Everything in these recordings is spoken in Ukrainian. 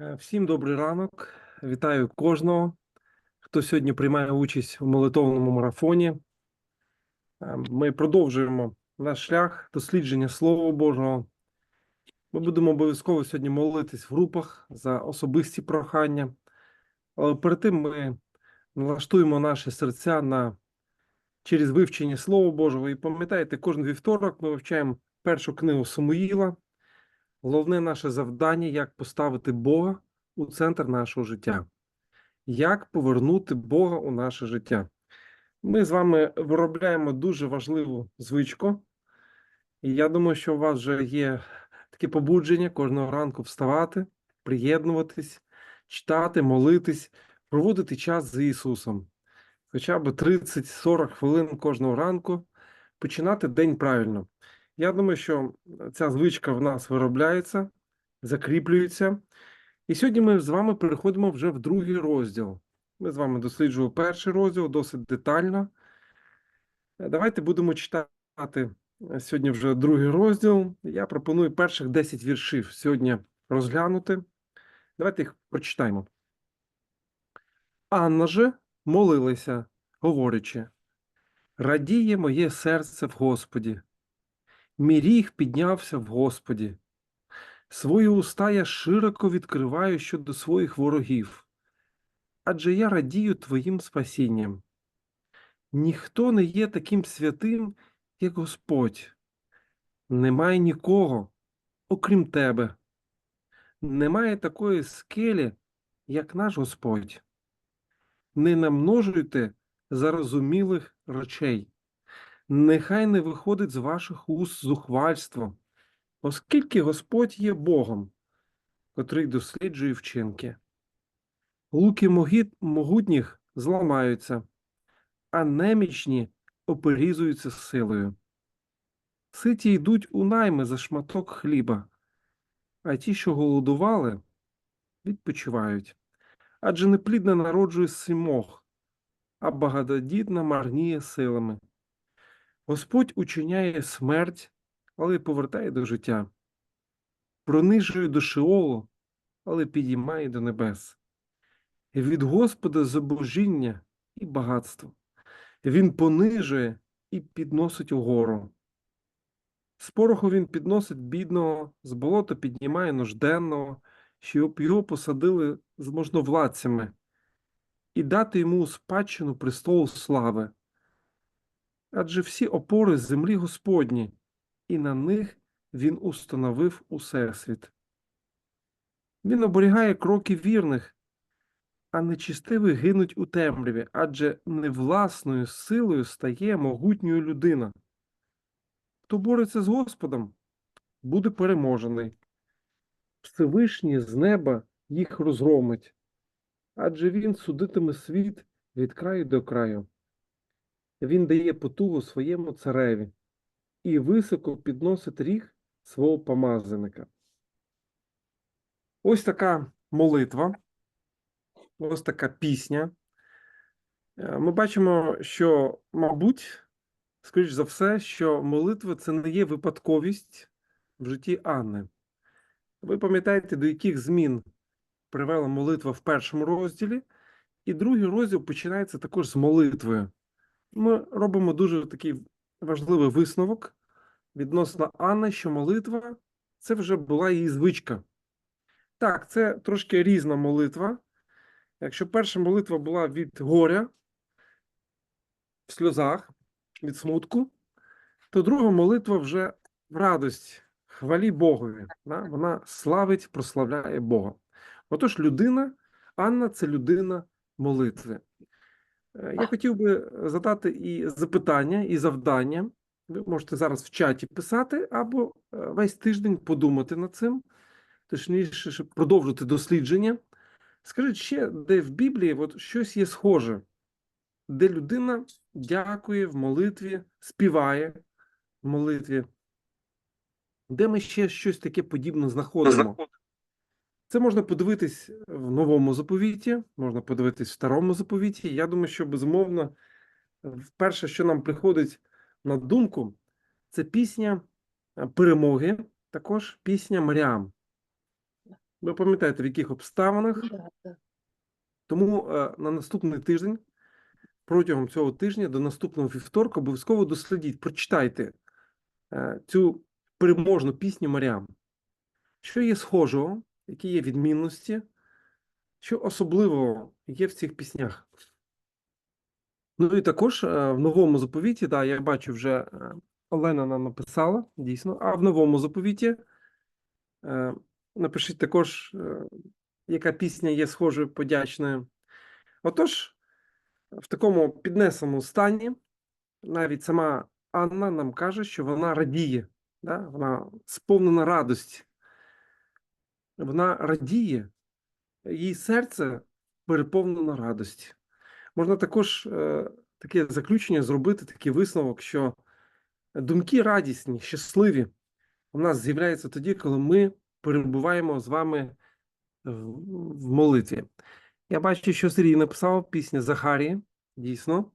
Е, Всім добрий ранок. Вітаю кожного, хто сьогодні приймає участь у молитовному марафоні. Е, Ми продовжуємо наш шлях дослідження Слова Божого. Ми будемо обов'язково сьогодні молитись в групах за особисті прохання. Але перед тим ми налаштуємо наші серця на через вивчення Слова Божого. І пам'ятаєте, кожен вівторок ми вивчаємо першу книгу Самуїла. Головне наше завдання як поставити Бога у центр нашого життя, як повернути Бога у наше життя. Ми з вами виробляємо дуже важливу звичку, і я думаю, що у вас вже є таке побудження кожного ранку вставати, приєднуватись, читати, молитись, проводити час з Ісусом. Хоча б 30-40 хвилин кожного ранку починати день правильно. Я думаю, що ця звичка в нас виробляється, закріплюється. І сьогодні ми з вами переходимо вже в другий розділ. Ми з вами досліджували перший розділ досить детально. Давайте будемо читати сьогодні вже другий розділ. Я пропоную перших 10 віршів сьогодні розглянути. Давайте їх прочитаємо. Анна же молилася, говорячи: Радіє моє серце в Господі. Мій ріг піднявся в Господі. Свої уста я широко відкриваю щодо своїх ворогів, адже я радію Твоїм спасінням. Ніхто не є таким святим, як Господь. Немає нікого, окрім Тебе. Немає такої скелі, як наш Господь. Не намножуйте зарозумілих речей. Нехай не виходить з ваших уст зухвальство, оскільки Господь є Богом, котрий досліджує вчинки. Луки могутніх зламаються, а немічні оперізуються силою. Ситі йдуть у найми за шматок хліба, а ті, що голодували, відпочивають. Адже неплідна народжує симох, а багатодітна марніє силами. Господь учиняє смерть, але повертає до життя, пронижує до Шеолу, але підіймає до небес. Від Господа зобожіння і багатство. Він понижує і підносить угору. З пороху він підносить бідного, з болота піднімає нужденного, щоб його посадили з можновладцями, і дати йому у спадщину престол слави. Адже всі опори землі Господні, і на них він установив усесвіт. Він оберігає кроки вірних, а нечистиві гинуть у темряві, адже не власною силою стає могутньою людина. Хто бореться з Господом, буде переможений. Всевишній з неба їх розгромить, адже він судитиме світ від краю до краю. Він дає потугу своєму цареві і високо підносить ріг свого помазаника. Ось така молитва, ось така пісня. Е, Ми бачимо, що, мабуть, скоріш за все, що молитва це не є випадковість в житті Анни. Ви пам'ятаєте, до яких змін привела молитва в першому розділі, і другий розділ починається також з молитвою ми робимо дуже такий важливий висновок відносно Анни, що молитва це вже була її звичка. Так, це трошки різна молитва. Якщо перша молитва була від горя, в сльозах, від смутку, то друга молитва вже в радості, хвалі Богові. Да? Вона славить, прославляє Бога. Отож, людина, Анна це людина молитви. Е, Я хотів би задати і запитання, і завдання. Ви можете зараз в чаті писати, або е, весь тиждень подумати над цим, точніше, щоб продовжити дослідження. Скажіть ще, де в Біблії от щось є схоже, де людина дякує в молитві, співає в молитві, де ми ще щось таке подібне знаходимо. Це можна подивитись в новому заповіті, можна подивитись в старому заповіті. Я думаю, що безумовно, перше, що нам приходить на думку, це пісня е, перемоги, також пісня Маріам. Ви пам'ятаєте, в яких обставинах. Тому е, на наступний тиждень, протягом цього тижня, до наступного вівторка, обов'язково дослідіть, прочитайте е, цю переможну пісню Маріам. Що є схожого, які є відмінності, що особливого є в цих піснях. Ну і також е, в новому заповіті, да, я бачу, вже е, Олена нам написала, дійсно, а в новому заповіті е, напишіть також, яка пісня є схожою подячною. Отож, в такому піднесеному стані навіть сама Анна нам каже, що вона радіє, да? вона сповнена радості. Вона радіє, її серце переповнено радості. Можна також е, таке заключення зробити, такий висновок, що думки радісні, щасливі у нас з'являються тоді, коли ми перебуваємо з вами в, молитві. Я бачу, що Сергій написав пісню Захарії. Дійсно.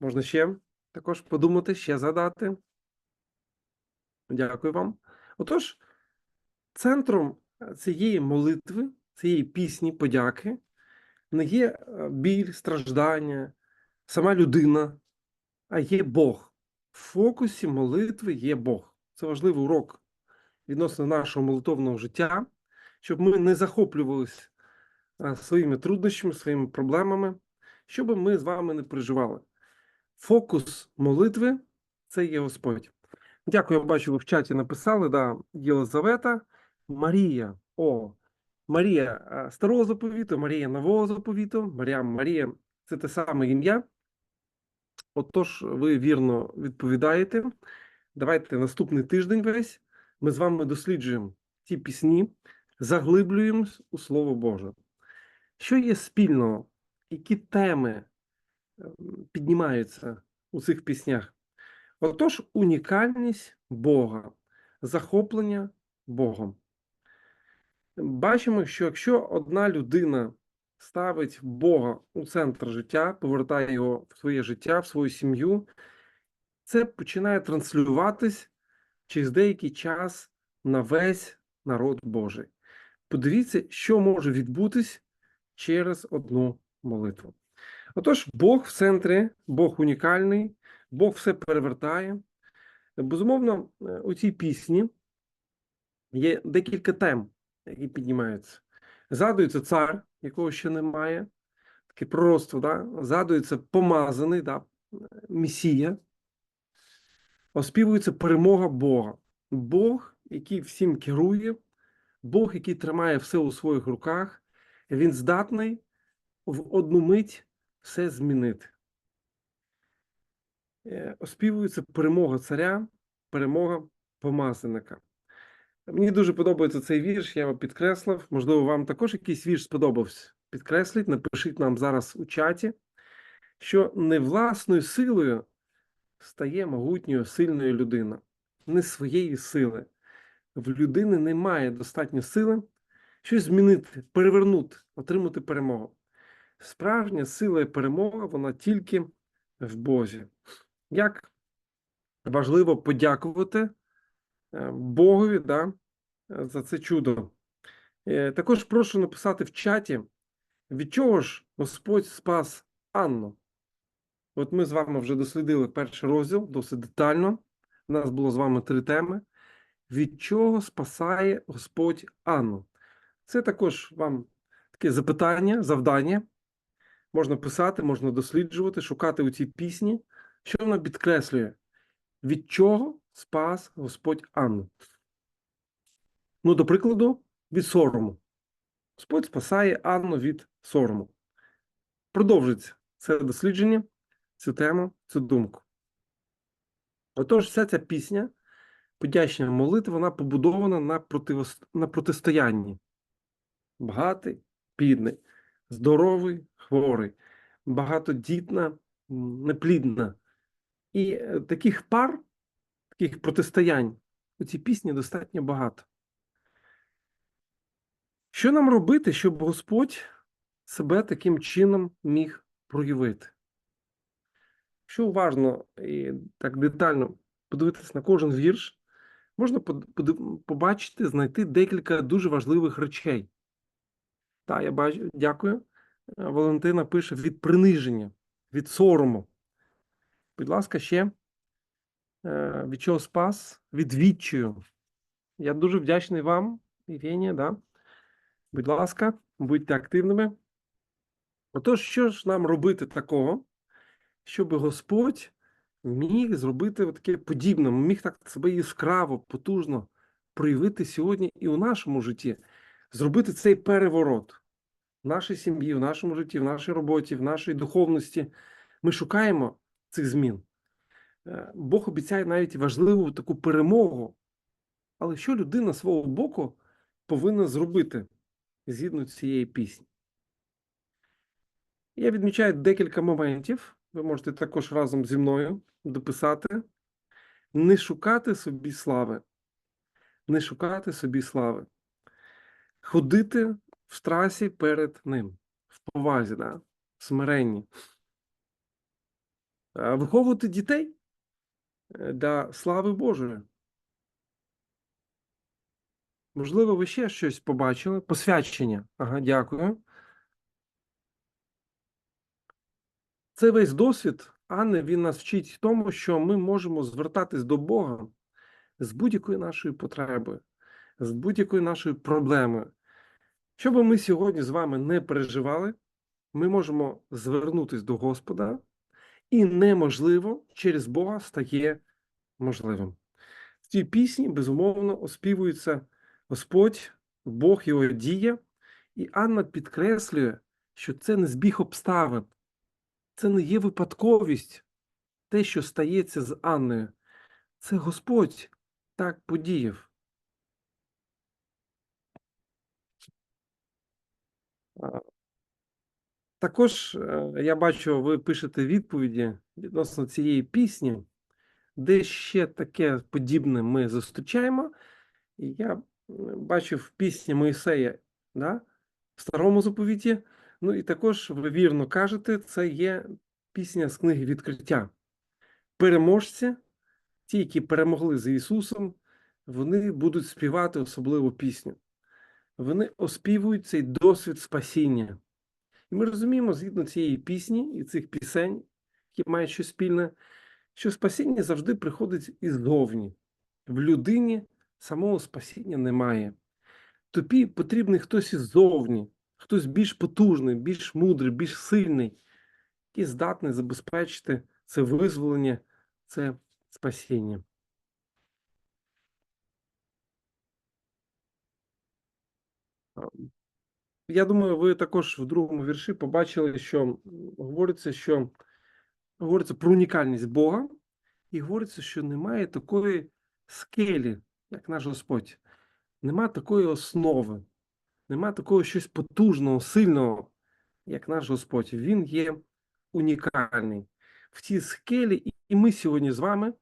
Можна ще також подумати, ще згадати. Дякую вам. Отож, центром цієї молитви, цієї пісні, подяки, не є е, біль, страждання, сама людина, а є Бог. В фокусі молитви є Бог. Це важливий урок відносно нашого молитовного життя, щоб ми не захоплювалися своїми труднощами, своїми проблемами, щоб ми з вами не переживали. Фокус молитви це є Господь. Дякую, я бачу, ви в чаті написали, да, Єлизавета, Марія. О, Марія старого заповіту, Марія нового заповіту, Марія, Марія це те саме ім'я. Отож, ви вірно відповідаєте. Давайте наступний тиждень весь ми з вами досліджуємо ті пісні, заглиблюємось у Слово Боже. Що є спільного? Які теми ем, піднімаються у цих піснях? Отож, унікальність Бога, захоплення Богом. Бачимо, що якщо одна людина ставить Бога у центр життя, повертає його в своє життя, в свою сім'ю, це починає транслюватись через деякий час на весь народ Божий. Подивіться, що може відбутись через одну молитву. Отож, Бог в центрі, Бог унікальний, Бог все перевертає. Безумовно, е, у цій пісні є декілька тем, які піднімаються. Згадується цар, якого ще немає, таке пророцтво, да? згадується помазаний, да? Месія, оспівується перемога Бога. Бог, який всім керує, Бог, який тримає все у своїх руках, він здатний в одну мить все змінити. Е, Оспівується перемога царя, перемога помазаника. Мені дуже подобається цей вірш, я його підкреслив. Можливо, вам також якийсь вірш сподобався. Підкресліть, напишіть нам зараз у чаті, що не власною силою стає могутньою сильною людина, не своєї сили. В людини немає достатньо сили щось змінити, перевернути, отримати перемогу. Справжня сила і перемога вона тільки в Бозі. Як важливо подякувати Богові да, за це чудо. Е, Також прошу написати в чаті, від чого ж Господь спас Анну. От ми з вами вже дослідили перший розділ досить детально. У нас було з вами три теми. Від чого спасає Господь Анну? Це також вам таке запитання, завдання. Можна писати, можна досліджувати, шукати у цій пісні, що вона підкреслює, від чого спас Господь Анну. Ну, до прикладу, від сорому. Господь спасає Анну від сорому. Продовжується це дослідження, цю тему, цю думку. Отож, вся ця пісня, подячна молитва, вона побудована на, противос... на протистоянні. Багатий, бідний, здоровий, хворий, багатодітна, неплідна. І е, таких пар, таких протистоянь у цій пісні достатньо багато. Що нам робити, щоб Господь себе таким чином міг проявити? Якщо уважно і так детально подивитися на кожен вірш, можна побачити, знайти декілька дуже важливих речей. Так, я бачу, дякую. Валентина пише від приниження, від сорому. Будь ласка, ще від чого спас? Від. Я дуже вдячний вам, Євгенія, да? Будь ласка, будьте активними. Отож, що ж нам робити такого, щоб Господь міг зробити таке подібне, міг так себе яскраво, потужно проявити сьогодні і у нашому житті, зробити цей переворот в нашій сім'ї, в нашому житті, в нашій роботі, в нашій духовності. Ми шукаємо цих змін. Е, Бог обіцяє навіть важливу таку перемогу. Але що людина свого боку повинна зробити згідно цієї пісні? Я відмічаю декілька моментів. Ви можете також разом зі мною дописати. Не шукати собі слави. Не шукати собі слави. Ходити в страсі перед ним, в повазі, да? в смиренні. Е, Виховувати дітей е, для слави Божої. Можливо, ви ще щось побачили? Посвячення. Ага, дякую. Цей весь досвід, Анни, він нас вчить тому, що ми можемо звертатись до Бога з будь-якою нашою потребою, з будь-якою нашою проблемою. Що би ми сьогодні з вами не переживали, ми можемо звернутися до Господа, і неможливо через Бога стає можливим. В цій пісні, безумовно, оспівується Господь, Бог його діє, і Анна підкреслює, що це не збіг обставин, це не є випадковість, те, що стається з Анною. Це Господь так подіяв. Також е, я бачу, ви пишете відповіді відносно цієї пісні, де ще таке подібне ми зустрічаємо. Я бачив пісні Моїсея да, в старому заповіті. Ну і також ви вірно кажете, це є пісня з книги відкриття. Переможці, ті, які перемогли з Ісусом, вони будуть співати особливу пісню. Вони оспівують цей досвід спасіння. І ми розуміємо, згідно цієї пісні і цих пісень, які мають щось спільне, що спасіння завжди приходить іззовні. В людині самого спасіння немає. Тобі потрібний хтось іззовні, хтось більш потужний, більш мудрий, більш сильний, який здатний забезпечити це визволення, це спасіння. А, Я думаю, ви також в другому вірші побачили, що говориться, що говориться про унікальність Бога, і говориться, що немає такої скелі, як наш Господь. Нема такої основи, нема такого щось потужного, сильного, як наш Господь. Він є унікальний. В цій скелі, і- ми сьогодні з вами,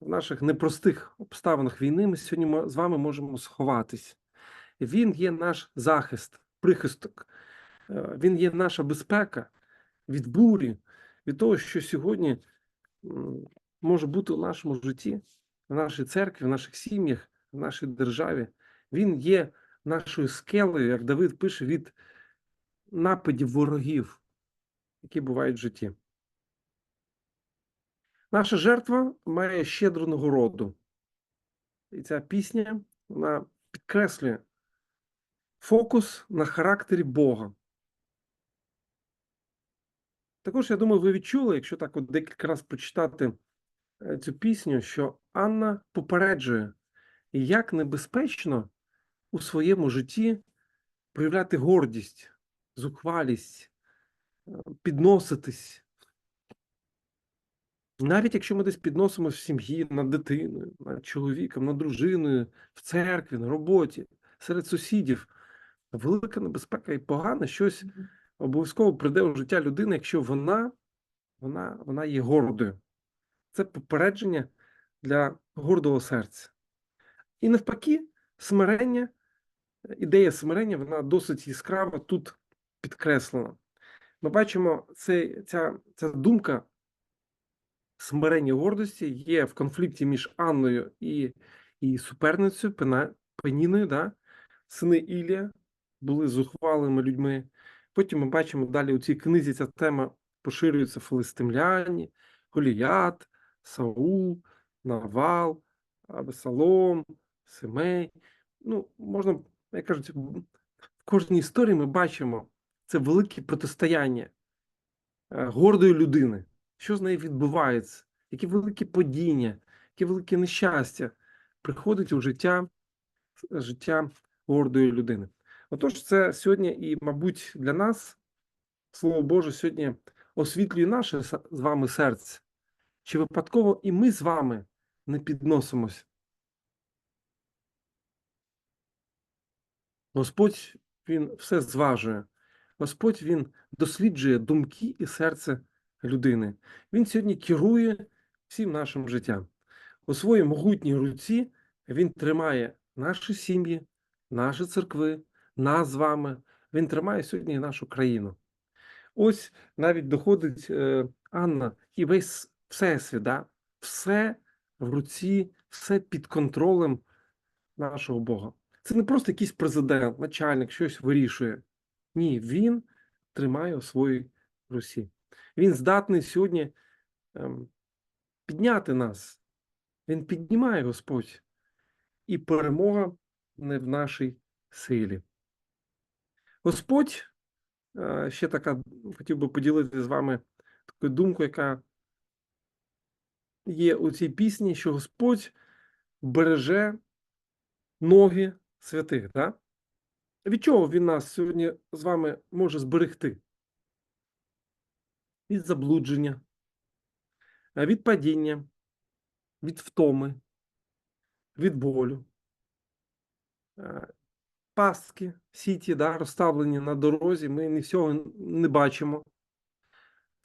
в наших непростих обставинах війни, ми сьогодні з вами можемо сховатись. Він є наш захист, прихисток, Е, він є наша безпека від бурі, від того, що сьогодні може бути у нашому житті, в нашій церкві, в наших сім'ях, в нашій державі. Він є нашою скелею, як Давид пише, від нападів ворогів, які бувають в житті. Наша жертва має щедру нагороду. І ця пісня вона підкреслює фокус на характері Бога. Також, я думаю, ви відчули, якщо так от декілька разів прочитати е, цю пісню, що Анна попереджує, як небезпечно у своєму житті проявляти гордість, зухвалість, е, підноситись. Навіть якщо ми десь підносимося в сім'ї над дитиною, над чоловіком, над дружиною, в церкві, на роботі, серед сусідів, велика небезпека і погане щось обов'язково прийде у життя людини, якщо вона, вона, вона є гордою. Це попередження для гордого серця. І навпаки, смирення, ідея смирення, вона досить яскраво тут підкреслена. Ми бачимо, це, ця, ця думка смирення гордості є в конфлікті між Анною і і суперницею Пена- Пеніною, да? сини Ілія були зухвалими людьми. Потім ми бачимо далі у цій книзі ця тема поширюється филистимляні, Голіят, Саул, Навал, Абесалом, Семей. Ну, можна, як кажуть, в кожній історії ми бачимо це велике протистояння е, гордої людини. Що з нею відбувається? Які великі падіння, яке велике нещастя приходить у життя, життя гордої людини. Отож, це сьогодні і, мабуть, для нас, Слово Боже, сьогодні освітлює наше з вами серце. Чи випадково і ми з вами не підносимось? Господь Він все зважує. Господь Він досліджує думки і серце людини. Він сьогодні керує всім нашим життям. У своїй могутній руці Він тримає наші сім'ї, наші церкви, нас з вами. Він тримає сьогодні нашу країну. Ось навіть доходить е, Анна і весь всесвіт, да? все в руці, все під контролем нашого Бога. Це не просто якийсь президент, начальник щось вирішує. Ні, він тримає у своїй Русі. Він здатний сьогодні ем, підняти нас. Він піднімає Господь. І перемога не в нашій силі. Господь, е, ще така, хотів би поділитися з вами такою думкою, яка є у цій пісні, що Господь береже ноги святих. Да? Від чого він нас сьогодні з вами може зберегти? Від заблудження, е, від падіння, від втоми, від болю. Пастки, сіті, да, розставлені на дорозі, ми ні всього не бачимо.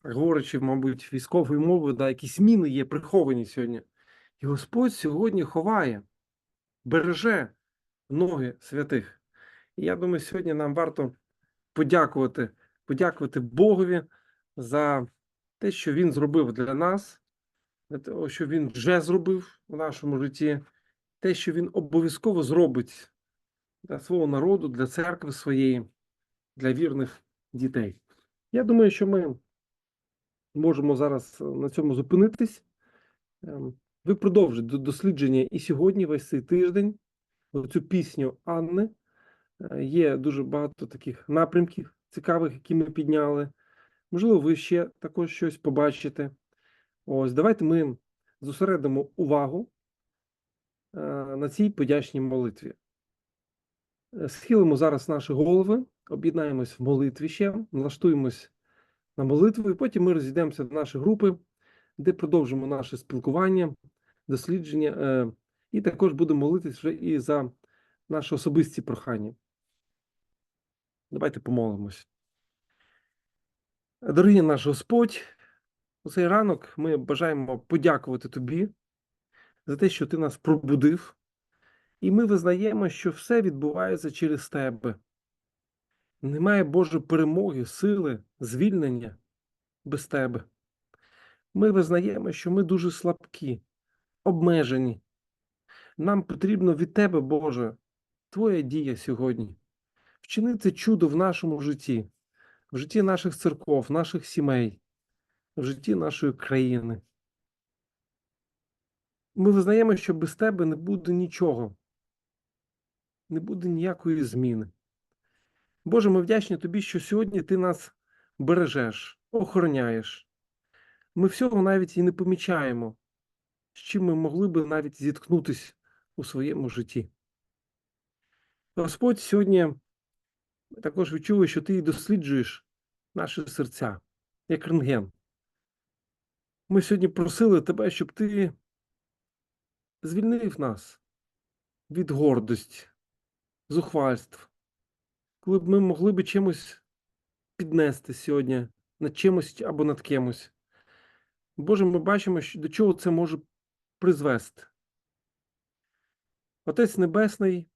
Говорячи, мабуть, військовою мовою, да, якісь міни є приховані сьогодні. І Господь сьогодні ховає, береже ноги святих. І я думаю, сьогодні нам варто подякувати, подякувати Богові за те, що Він зробив для нас, за те, що Він вже зробив у нашому житті, те, що Він обов'язково зробить для свого народу, для церкви своєї, для вірних дітей. Я думаю, що ми можемо зараз е, на цьому зупинитись. Ем, Ви продовжите дослідження і сьогодні, весь цей тиждень, цю пісню Анни. Е, Є дуже багато таких напрямків цікавих, які ми підняли. Можливо, ви ще також щось побачите. Ось, давайте ми зосередимо увагу е, на цій подячній молитві. Е, Схилимо зараз наші голови, об'єднаємось в молитві ще, налаштуємось на молитву, і потім ми розійдемося в наші групи, де продовжимо наше спілкування, дослідження, е, і також будемо молитись вже і за наші особисті прохання. Давайте помолимось. Дорогий наш Господь, у цей ранок ми бажаємо подякувати Тобі за те, що Ти нас пробудив, і ми визнаємо, що все відбувається через Тебе. Немає Божої перемоги, сили, звільнення без Тебе. Ми визнаємо, що ми дуже слабкі, обмежені. Нам потрібно від Тебе, Боже, Твоя дія сьогодні. Вчини це чудо в нашому житті, в житті наших церков, наших сімей, в житті нашої країни. Ми визнаємо, що без Тебе не буде нічого, не буде ніякої зміни. Боже, ми вдячні Тобі, що сьогодні Ти нас бережеш, охороняєш. Ми всього навіть і не помічаємо, з чим ми могли би навіть зіткнутися у своєму житті. Господь сьогодні також відчує, що ти досліджуєш наші серця, як рентген. Ми сьогодні просили тебе, щоб ти звільнив нас від гордості, зухвальств, коли б ми могли би чимось піднести сьогодні над чимось або над кимось. Боже, ми бачимо, що- до чого це може призвести. Отець Небесний,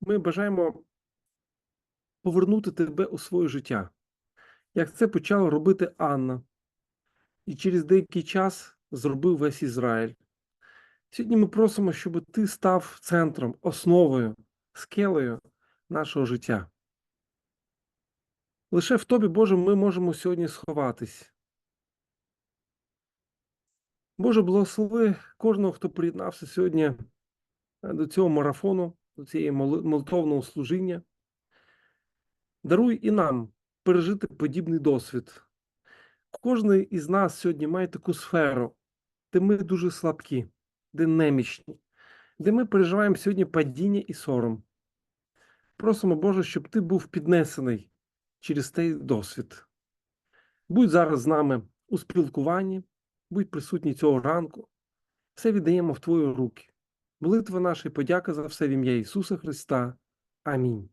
ми бажаємо повернути тебе у своє життя, як це почала робити Анна, і через деякий час зробив весь Ізраїль. Сьогодні ми просимо, щоб ти став центром, основою, скелею нашого життя. Лише в тобі, Боже, ми можемо сьогодні сховатись. Боже, благослови кожного, хто приєднався сьогодні е, до цього марафону, до цієї молитовного служіння. Даруй і нам пережити подібний досвід. Кожен із нас сьогодні має таку сферу, де ми дуже слабкі, де немічні, де ми переживаємо сьогодні падіння і сором. Просимо, Боже, щоб ти був піднесений через цей досвід. Будь зараз з нами у спілкуванні, будь присутній цього ранку. Все віддаємо в Твої руки. Молитва наша і подяка за все в ім'я Ісуса Христа. Амінь.